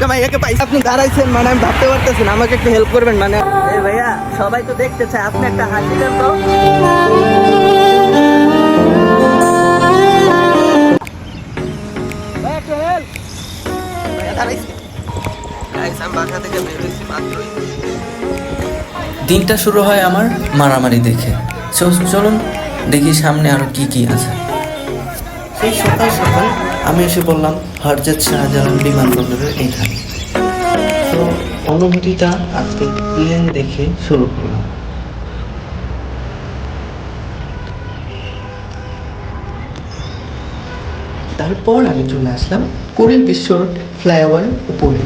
একটা ভাইয়াকে পাইছি আপনি দাঁড়াইছেন মানে আমি ভাবতে পারতেছি না আমাকে একটু হেল্প করবেন মানে ভাইয়া সবাই তো দেখতে চায় আপনি একটা হাসি দেন তো। দিনটা শুরু হয় আমার মারামারি দেখে। চলুন দেখি সামনে আরও কি কি আছে। সেই সকাল সকাল আমি এসে বললাম, হরজত শাহজালাল বিমানবন্দরের এখানে তো অনুভূতিটা আজকে প্লেন দেখে শুরু করলাম। তারপর আমি চলে আসলাম কুড়িল বিশ্ব রোড ফ্লাইওভার উপরে।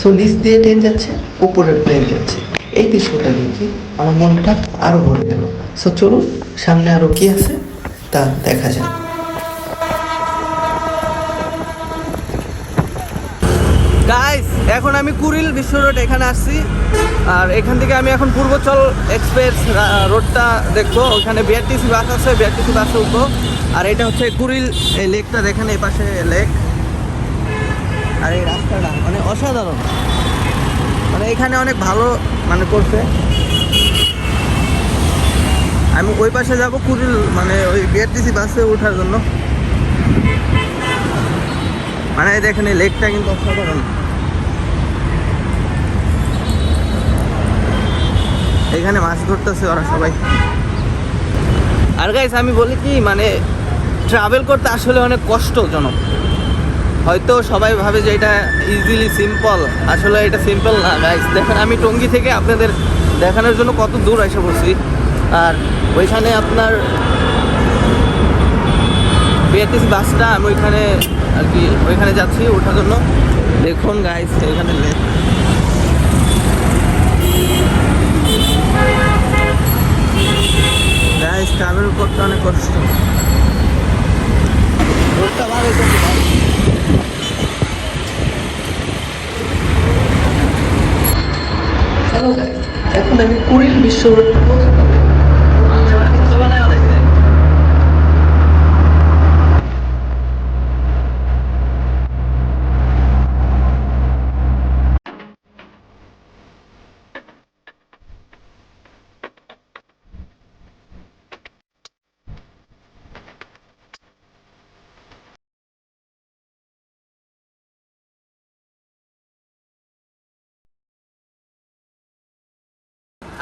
সো নিচ দিয়ে ট্রেন যাচ্ছে উপরে প্লেন যাচ্ছে। এই দৃশ্যটা দেখে আমার মনটা আরও ভরে গেল। সো চলুন, সামনে আরও কি আছে তা দেখা যায় গাইস এখন আমি কুড়িল বিশ্ব রোড এখানে আসছি। আর এখান থেকে আমি এখন পূর্বচল এক্সপ্রেস রোডটা দেখব। ওখানে বিআরটিসি বাস আছে বিআরটিসি বাসে উঠবো। আর এটা হচ্ছে কুড়িল, এই লেকটা দেখেন, এই পাশে লেক। আর এই রাস্তাটা মানে অসাধারণ। মানে এখানে অনেক ভালো মানে করছে। আমি ওই পাশে যাব কুড়িল মানে ওই বিআরটিসি বাসে ওঠার জন্য। মানে দেখেন, এই লেকটা কিন্তু অসাধারণ। এখানে মাছ ধরতেছে ওরা সবাই। আর গাইস আমি বলি কি মানে ট্রাভেল করতে আসলে অনেক কষ্টজনক। হয়তো সবাই ভাবে যে এটা ইজিলি সিম্পল আসলে এটা সিম্পল না গাইস দেখেন, আমি টঙ্গী থেকে আপনাদের দেখানোর জন্য কত দূর এসে বসছি আর ওইখানে আপনার বিআরটিসি বাসটা আমি ওইখানে আর কি, ওইখানে যাচ্ছি ওঠার জন্য। দেখুন গাইস এখানে লেক গাইস ট্রাভেল করতে অনেক কষ্ট রোডটা ভালো হয়েছে ভাই। হ্যালো গাইস এখন আমি কুড়িল বিশ্ব রোড পৌঁছালাম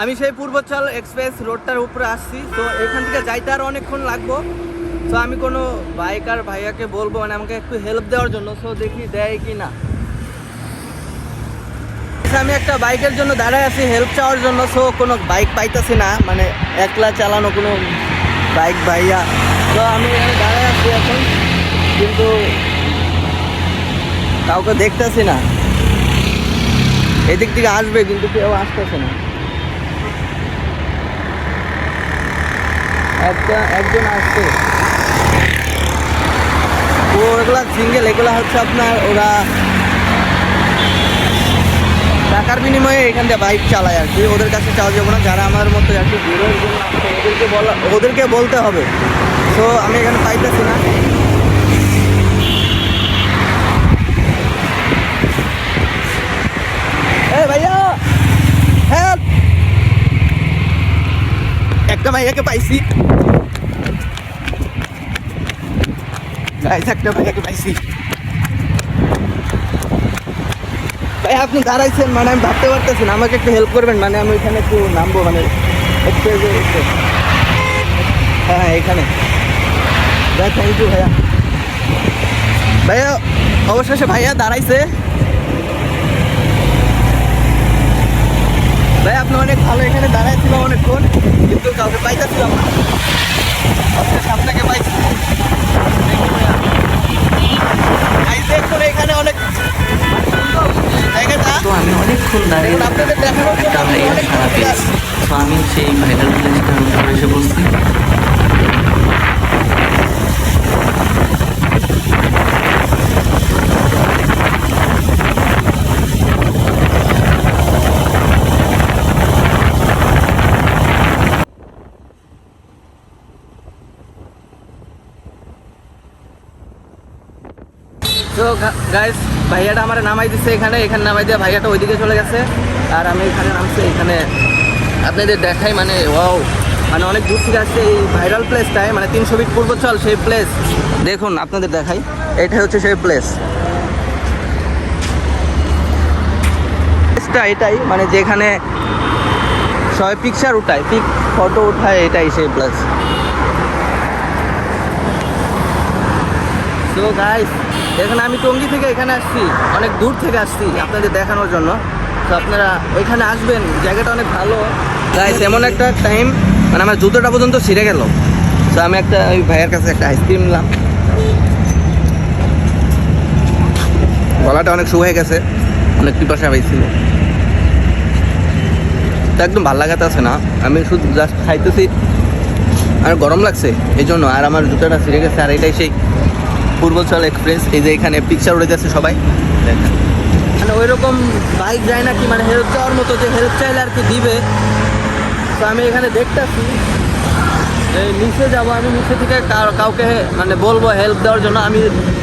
আমি সেই পূর্বচল এক্সপ্রেস রোডটার উপরে আসছি, তো এখান থেকে যাইতে আর অনেকক্ষণ লাগবো। তো আমি কোনো বাইকার ভাইয়াকে বলব মানে আমাকে একটু হেল্প দেওয়ার জন্য, তো দেখি দেয় কি না। আমি একটা বাইকের জন্য দাঁড়ায় আছি হেল্প চাওয়ার জন্য সো কোনো বাইক পাইতেছি না মানে একলা চালানো কোনো বাইক ভাইয়া। তো আমি দাঁড়ায় আছি এখন, কিন্তু কাউকে দেখতেছি না। এদিক থেকে আসবে, কিন্তু কেউ আসতেছে না। একটা, একজন আসছে। তো সিঙ্গেল এগুলো হচ্ছে আপনার ওরা টাকার বিনিময়ে এখান থেকে বাইক চালায় আর কি। ওদের কাছে চাওয়া যাব না, যারা আমার মতো আর কি ওদেরকে বলা ওদেরকে বলতে হবে। তো আমি এখানে পাইতেছি না এ ভাইয়া হেল্প একটা ভাইয়াকে পাইছি। গাইস একটা ভাই, আপনি দাঁড়াইছেন মানে আমি ভাবতে পারতেছি না, আমাকে একটু হেল্প করবেন মানে আমি ওইখানে একটু নামবো মানে হ্যাঁ এখানে। ভাই থ্যাংক ইউ ভাইয়া। ভাইয়া, অবশেষে ভাইয়া দাঁড়াইছে। ভাই আপনি অনেক ভালো এখানে দাঁড়ায় ছিল অনেকক্ষণ কিন্তু কাউকে পাইতেছিলাম না। আপনাকে এখানে অনেক আমি অনেকক্ষণ দাঁড়িয়ে তো আমি সেই ভাইরাল প্লেসটার উপরে এসে বসছি। তো গাইস ভাইয়াটা আমার নামাই দিচ্ছে এখানে এখানে নামাই দিয়ে ভাইয়াটা ওইদিকে চলে গেছে। আর আমি এখানে নামছি, এখানে আপনাদের দেখাই মানে ওয়াও মানে অনেক দূর থেকে আসছে এই ভাইরাল প্লেসটায় মানে তিনশো ফিট পূর্ব চল সেই প্লেস দেখুন, আপনাদের দেখাই, এটা হচ্ছে সেই প্লেস প্লেসটা এটাই মানে যেখানে সবাই পিকচার উঠায় পিক ফটো উঠায়, এটাই সেই প্লেস তো গাইস এখানে আমি টঙ্গি থেকে এখানে আসছি, অনেক দূর থেকে আসছি আপনাদের দেখানোর জন্য। তো আপনারা ওইখানে আসবেন, জায়গাটা অনেক ভালো। গাইস এমন একটা টাইম মানে আমার জুতোটা পর্যন্ত ছিঁড়ে গেল। তো আমি একটা ওই ভাইয়ের কাছে একটা আইসক্রিম নিলাম। গলাটা অনেক শুকিয়ে গেছে, অনেক পিপাসা পাইছিল তো একদম ভালো লাগাতে আছে না? আমি শুধু জাস্ট খাইতেছি। আর গরম লাগছে এই জন্য আর আমার জুতোটা ছিঁড়ে গেছে, আর এটাই সেই পূর্বচল এক্সপ্রেস, এই যে এখানে পিকচার উঠে যাচ্ছে সবাই। মানে ওই রকম বাইক যায় না কি মানে হেল্প চাওয়ার মতো যে হেল্প চাইলে আর কি দিবে? তো আমি এখানে দেখতেছি। এই নিচে যাব, আমি নিচে থেকে কাউকে মানে বলব হেল্প দেওয়ার জন্য। আমি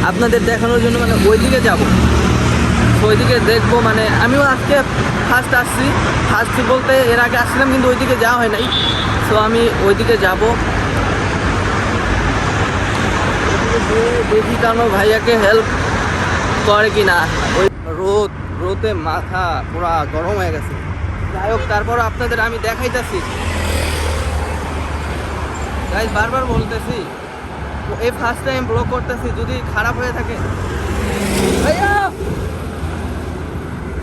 আপনাদের দেখানোর জন্য মানে ওইদিকে যাব। ওইদিকে দেখব মানে আমিও আজকে ফার্স্ট আসছি। ফার্স্ট বলতে এর আগে আসছিলাম, কিন্তু ওইদিকে যাওয়া হয় নাই। তো আমি ওইদিকে যাব। দেখি কেন ভাইয়াকে হেল্প করে কি না ওই রোদ, রোদে মাথা পুরা গরম হয়ে গেছে। যাই হোক, তারপর আপনাদের আমি দেখাইতেছি। গাইজ বারবার বলতেছি এই ফার্স্ট টাইম ব্লগ করতেছি, যদি খারাপ হয়ে থাকে।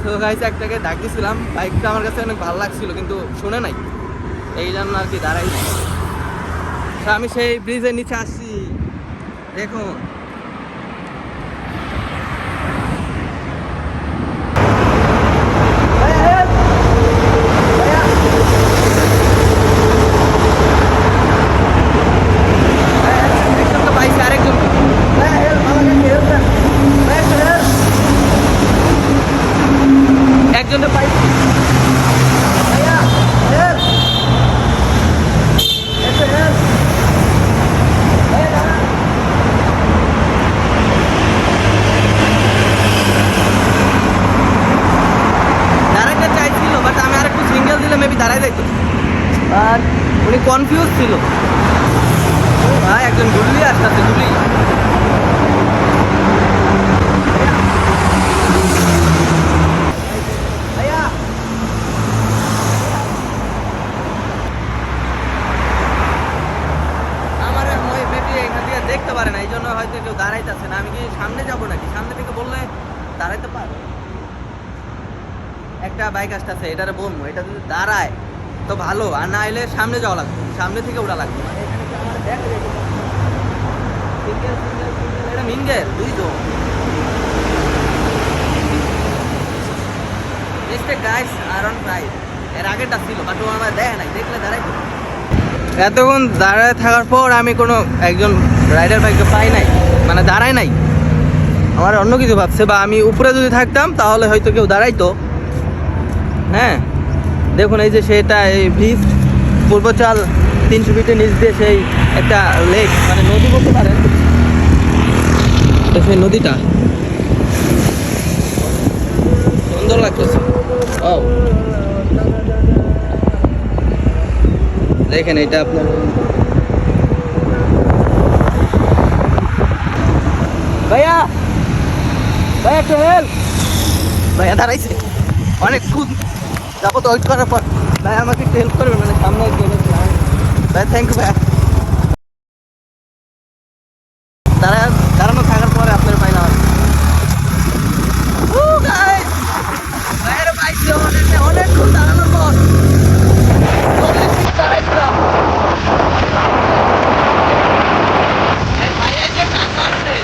তো গাইজ একটাকে ডাকিছিলাম। বাইকটা আমার কাছে অনেক ভালো লাগছিল, কিন্তু শুনে নাই। এই জন্য আর কি দাঁড়াই আমি সেই ব্রিজের নিচে আসছি। দেখুন পাইছি আরেকজন একজনটা পাইছি ভাইয়া হেল্প হেল্প ভাইয়া দাঁড়ান। দাঁড়াইতে চাইছিল বাট আমি আর একটু সিঙ্গেল দিলে মেবি দাঁড়াই দেখতো আর উনি কনফিউজ ছিল ও ভাই একজন গুলি আসতে গুলি ভাইয়া আমার মেবি এখান থেকে দেখতে পারে না এই জন্য হয়তো কেউ দাঁড়াইতেছে না আমি কি সামনে যাব নাকি সামনে থেকে বললে দাঁড়াইতে পারব একটা বাইক আসতেছে, এটারে বলব, এটা যদি দাঁড়ায়, তো ভালো, আর না এলে সামনে যাওয়া লাগবে, সামনে থেকে ওটা লাগবে। মানে এটা মিঙ্গেল রেসপেক্ট গাইস এতক্ষণ দাঁড়ায় থাকার পর আমি কোনো একজন রাইডার বাইককে পাই নাই মানে দাঁড়ায় নাই। আমার অন্য কিছু ভাবছে, বা আমি উপরে যদি থাকতাম, তাহলে হয়তো কেউ দাঁড়াইতো। হ্যাঁ? দেখুন, এই যে সেটা, এই ব্রিজ পূর্বচাল তিনশো ফিটের নিচ দিয়ে সেই একটা লেক মানে নদী বলতে পারেন। সেই নদীটা। সুন্দর লাগতেছে। ও দেখেন, এটা আপনার ভাইয়া! ভাইয়া, একটু হেল্প ভাইয়া, দাঁড়াইছে। অনেক যাব তো ওয়েট করার পর। ভাই, আমাকে একটু হেল্প করবে মানে সামনে ভাই থ্যাংক ইউ ভাইয়া দাঁড়া দাঁড়ানো থাকার পরে আপনার পাইলাম আমি। Woo, guys! ভাইয়ের পাইছি অনেক অনেকক্ষণ দাঁড়ানোর পর চল্লিশ মিনিট দাঁড়াইছিলাম এই ভাইয়া যে কাজ করছে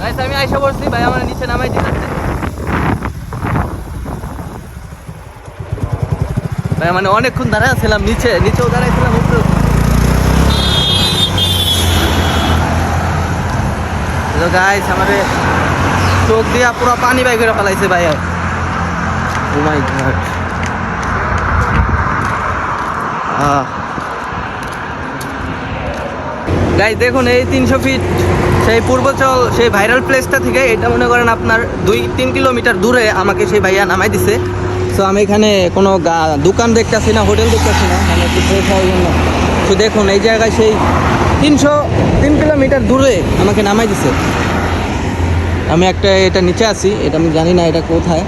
গাইস আমি আইসা পড়ছি ভাই আমার নিচে নামাই দিতেছে। ভাই, মানে অনেকক্ষণ দাঁড়ায় ছিলাম নিচে নিচেও দাঁড়াইছিলাম উপরেও গাইস আমারে চোখ দিয়া পুরো পানি বাই করে ফেলাইছে ভাই। ও মাই গড গাইস দেখুন এই তিনশো ফিট সেই পূর্বচল, সেই ভাইরাল প্লেসটা থেকে এটা মনে করেন আপনার দুই, তিন কিলোমিটার দূরে আমাকে সেই ভাইয়া নামাই দিছে। তো আমি এখানে কোনো দোকান দেখতেছি না, হোটেল দেখতেছি না মানে ফ্রেশ হওয়ার জন্য। তো দেখুন, এই জায়গায় সেই তিনশো, তিন কিলোমিটার দূরে আমাকে নামাই দিছে। আমি একটা এটা নিচে আছি, এটা আমি জানি না এটা কোথায়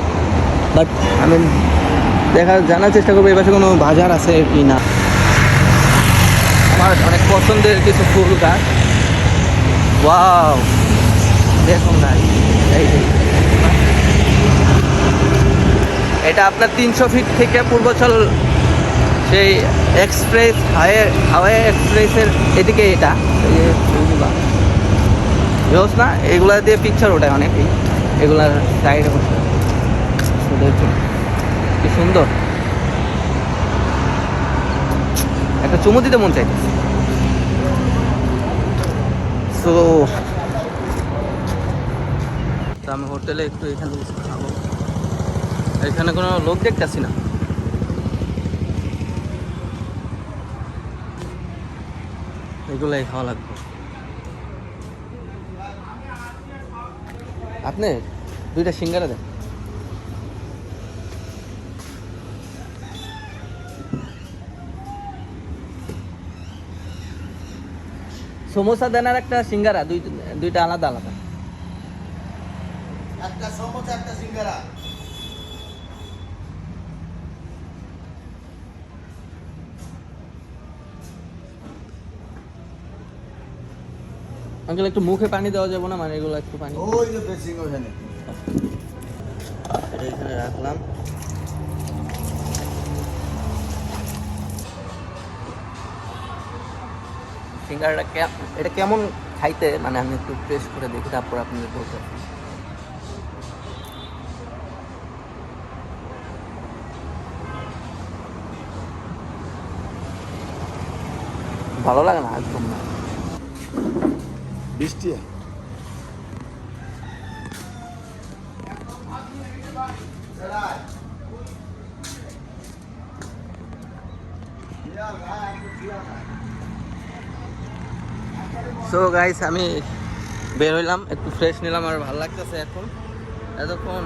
বাট আমি দেখা, জানার চেষ্টা করব পাশে কোনো বাজার আছে কি না। আমার অনেক পছন্দের কিছু ফুল গাছ। ওয়াও দেখুন না এটা আপনার তিনশো ফিট থেকে পূর্বচল সেই এক্সপ্রেস হাওয়ে হাওয়ে এক্সপ্রেসের এদিকে এটা। বুঝছ না, এগুলা দিয়ে পিকচার ওঠায় অনেকেই। এগুলার সাইডে কি সুন্দর। একটা চুমু দিতে মন চাইতেছে। তো আমি হোটেলে একটু এখানে খাব। এখানে কোনো লোক দেখতেছি না? এগুলাই খাওয়া লাগবে। আপনি দুইটা সিঙ্গারা দেন। সমোসা দেন আর একটা সিঙ্গারা দুই দুইটা আলাদা আলাদা। একটা সমোসা একটা সিঙ্গারা। আঙ্কেল একটু মুখে পানি দেওয়া যাবে না? মানে এগুলো একটু পানি। ওই যে ড্রেসিং ওখানে। এটা এখানে রাখলাম। সিঙ্গারাটা এটা কেমন খাইতে? মানে আমি একটু টেস্ট করে দেখি তারপর আপনাদের বলতে ভালো লাগে না একদম না। বৃষ্টি? সো গাইস আমি বের হইলাম, একটু ফ্রেশ নিলাম আর ভালো লাগতেছে এখন। এতক্ষণ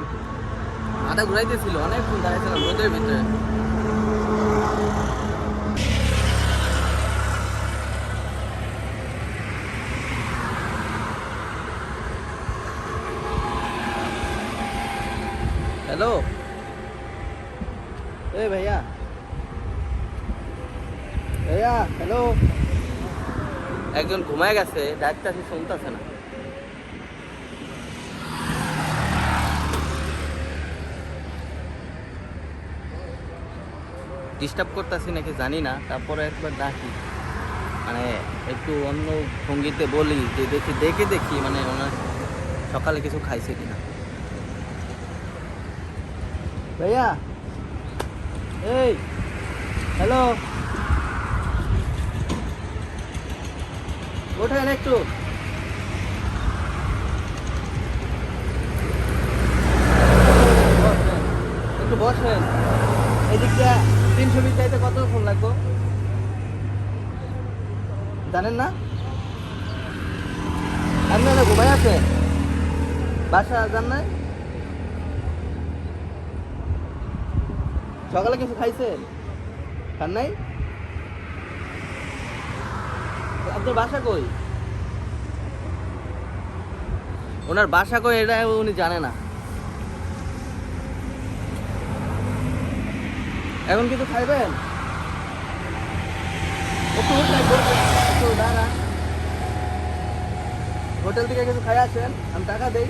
মাথা ঘুরাইতেছিল, অনেকক্ষণ দাঁড়াইছিলাম রোদের ভিতরে হ্যালো এ ভাইয়া ভাইয়া হ্যালো একজন ঘুমায় গেছে, ডাক্তার সে শুনতেছে না। ডিস্টার্ব করতেছি নাকি জানি না, তারপরে একবার ডাকি। মানে একটু অন্য সঙ্গীতে বলি, যে দেখি, দেখে দেখি মানে ওনার সকালে কিছু খাইছে কিনা। ভাইয়া, এই হ্যালো ওঠেন একটু। একটু বসেন। এদিকটা তিনশো মিটার যাইতে কতক্ষণ লাগবো? জানেন না? আপনি না ঘুমাই আছেন বাসা যান নাই? সকালে কিছু খাইছেন? খান নাই? বাসা কই? ওনার বাসা কই এটা উনি জানে না। এখন কিছু খাইবেন? হোটেল থেকে কিছু খাই আসেন, আমি টাকা দেই।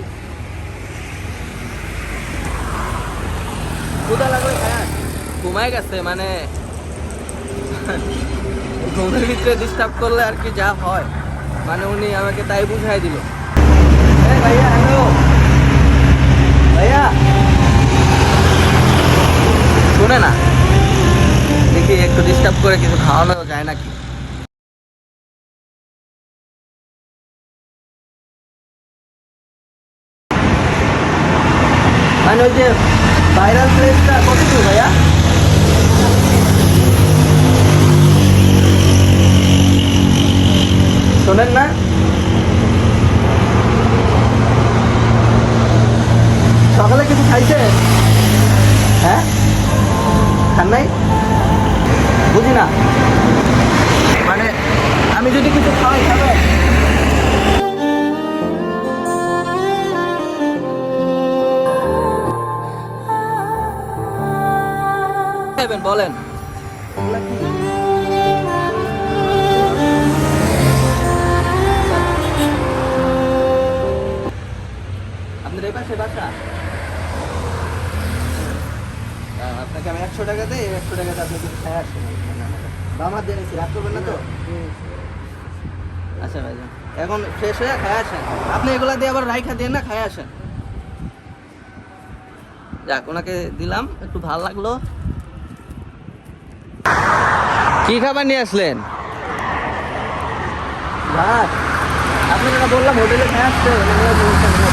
ক্ষুদা লাগলে খায়। ঘুমাই গেছে মানে ঘুমের ভিতরে ডিস্টার্ব করলে আর কি যা হয়। মানে উনি আমাকে তাই বুঝাই দিল। ভাইয়া হ্যালো ভাইয়া? শুনে না। দেখি একটু ডিস্টার্ব করে কিছু খাওয়ানো যায় নাকি মানে ওই যে ভাইরাল প্লেসটা কত দূর ভাইয়া শোনেন না। সকালে কিছু খাইছে? হ্যাঁ? খান নাই? বুঝি না। মানে আমি যদি কিছু খাওয়াই খাবে? বলেন। বাসা আহ, আপনাকে আমি একশো টাকা দেই একশো টাকাতে আপনি কিছু খাই আসেন আমার দিয়ে নিচ্ছি রাত করবেন না তো? আচ্ছা ভাই এখন শেষ হয়ে খাই আসেন। আপনি এগুলা দিয়ে আবার রাইখা দিয়ে না খাই আসেন? যাক ওনাকে দিলাম একটু ভালো লাগল। কি খাবার নিয়ে আসলেন? ভাত। আপনাকে বললাম হোটেলে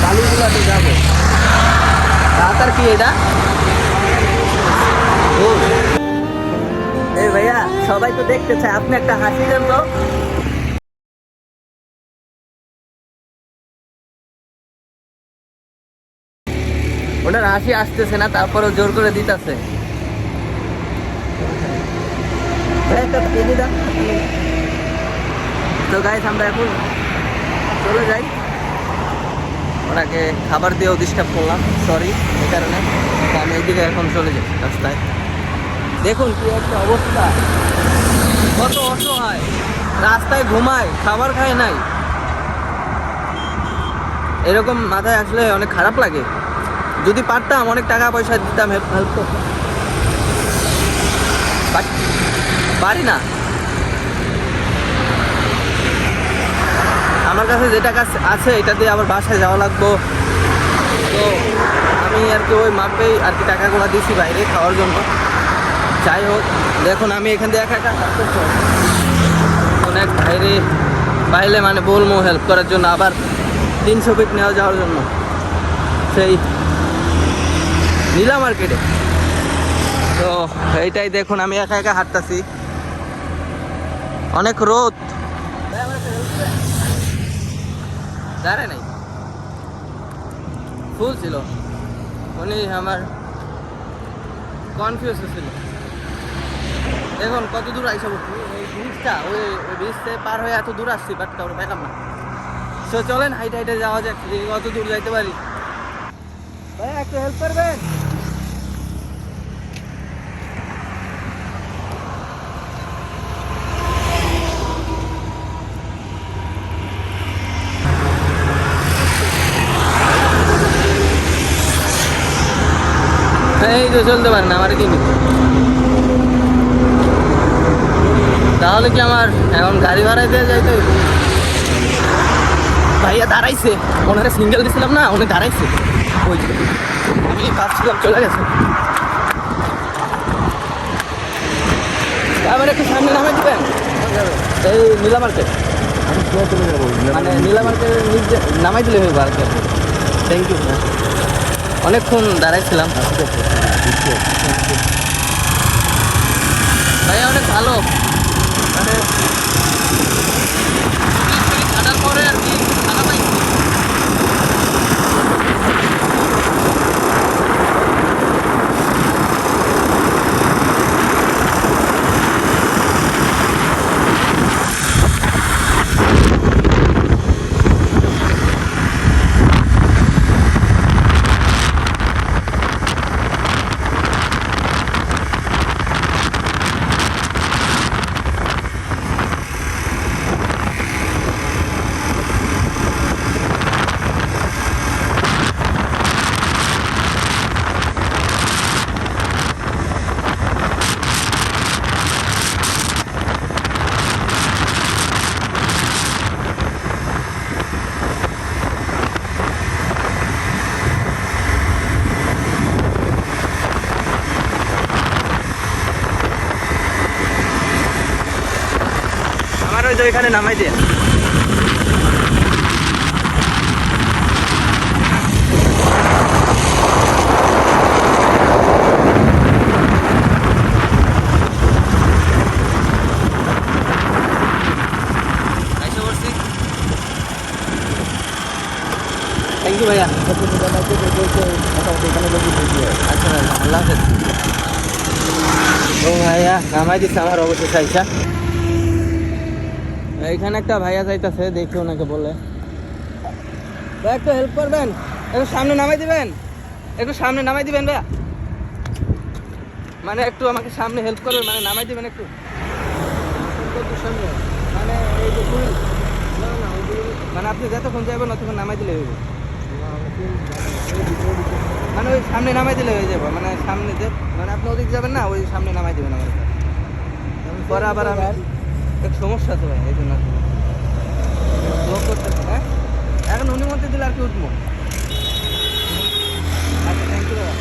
বালিগুলাতে যাব। কি এটা? এই ভাইয়া, সবাই তো দেখতে চায় আপনি একটা হাসি দেন তো। হাসি আসতেছে না, তারপরেও জোর করে দিতেছে। তো গাইস আমরা এখন চলে যাই। ওনাকে খাবার দিয়েও ডিস্টার্ব করলাম সরি এই কারণে। আমি এইদিকে এখন চলে যাই রাস্তায়। দেখুন কি একটা অবস্থা। কত অসহায়। রাস্তায় ঘুমায়, খাবার খায় নাই। এরকম মাথায় আসলে অনেক খারাপ লাগে। যদি পারতাম, অনেক টাকা পয়সা দিতাম হেল্প করতাম। পারি না। আমার কাছে যেটা টাকা আছে এটা দিয়ে আবার বাসায় যাওয়া লাগবো। তো আমি আর কি ওই মাপেই আর কি টাকাগুলো দিছি বাইরে খাওয়ার জন্য। যাই হোক, দেখুন, আমি এখান দিয়ে একা একা। অনেক বাইরে পাইলে মানে বলব হেল্প করার জন্য, আবার তিনশো ফিট নেওয়া যাওয়ার জন্য। সেই নীলা মার্কেটে তো এইটাই দেখুন, আমি একা একা হাঁটতাছি। অনেক রোদ। দাঁড়ায় নাই। ফুল ছিল। উনি আমার কনফিউজ ছিল। এখন কত দূর আইসা ওই ব্রিজটা ওই ব্রিজতে পার হয়ে এত দূর আসছি বাট কাউকে পেলাম না সো চলেন, হাইটে হাইটে যাওয়া যাক কত দূর যাইতে পারি। ভাই, একটু হেল্প করবেন? এই তো চলতে পারেন আমার কি নিতে? তাহলে কি আমার এখন গাড়ি ভাড়ায় দিয়ে যাইতে? ভাইয়া দাঁড়াইছে ওনারে সিঙ্গেল দিছিলাম না, উনি দাঁড়াইছে ওই। আমি ভাবছিলাম চলে গেছে আবার একটু সামনে নামে দিবেন এই নীলা মার্কেট মানে নীলা মার্কেটের নিচে নামাই দিলে হইব আর থ্যাংক ইউ অনেকক্ষণ দাঁড়াইছিলাম। ভাইয়া অনেক ভালো। মানে ওইখানে নামাই দিয়ে। থ্যাংক ইউ ভাইয়া। আচ্ছা ভাই আল্লাহ হাফেজ। ও ভাইয়া নামাই দিচ্ছে আমার অবশেষে আইসা। এইখানে একটা ভাইয়া যাইতাছে, দেখি ওনাকে বলে। ভাই, একটু হেল্প করবেন? একটু সামনে নামাই দিবেন? একটু সামনে নামাই দিবেন, ভাইয়া? মানে একটু আমাকে সামনে হেল্প করবেন মানে নামাই দিবেন একটু? মানে এই যে মানে আপনি যতক্ষণ যাবেন ততক্ষণ নামাই দিলে হইবে। মানে ওই সামনে নামাই দিলে হয়ে যাবে মানে সামনে যে মানে আপনি ওদিক যাবেন না, ওই সামনে নামাই দেবেন আমার পরে আবার আমি সমস্যা আছে ভাই, এই জন্য করতেছে হ্যাঁ? এখন উনি মধ্যে দিলে আর কি উঠবো? আচ্ছা থ্যাংক ইউ দাদা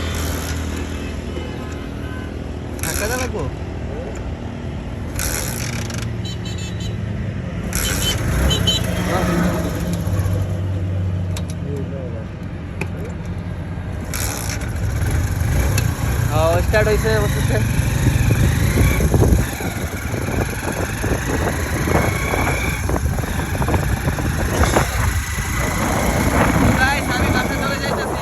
স্টার্ট হয়েছে Guys, আমি বাসে চলে যাইতেছি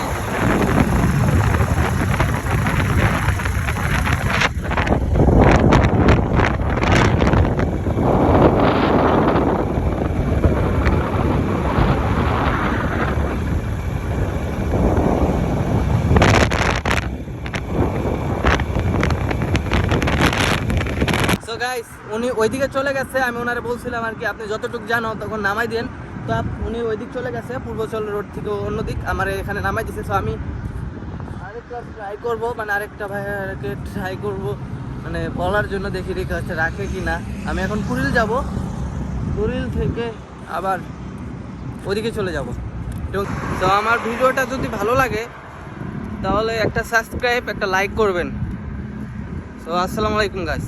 সো গাইস উনি ওইদিকে চলে গেছে, আমি ওনারে বলছিলাম আর কি, আপনি যতটুকু জানো তখন নামাই দেন। তো উনি ওইদিক চলে গেছে, পূর্বচল রোড থেকে অন্যদিক, আমার এখানে নামাই দিছে। সো আমি আরেকটা ট্রাই করব মানে আরেকটা ভাইয়াকে ট্রাই করব মানে বলার জন্য দেখি রেখে হচ্ছে রাখে কি না আমি এখন কুড়িল যাব কুড়িল থেকে আবার ওদিকে চলে যাব। তো আমার ভিডিওটা যদি ভালো লাগে, তাহলে একটা সাবস্ক্রাইব একটা লাইক করবেন। তো আসসালামু আলাইকুম গাইস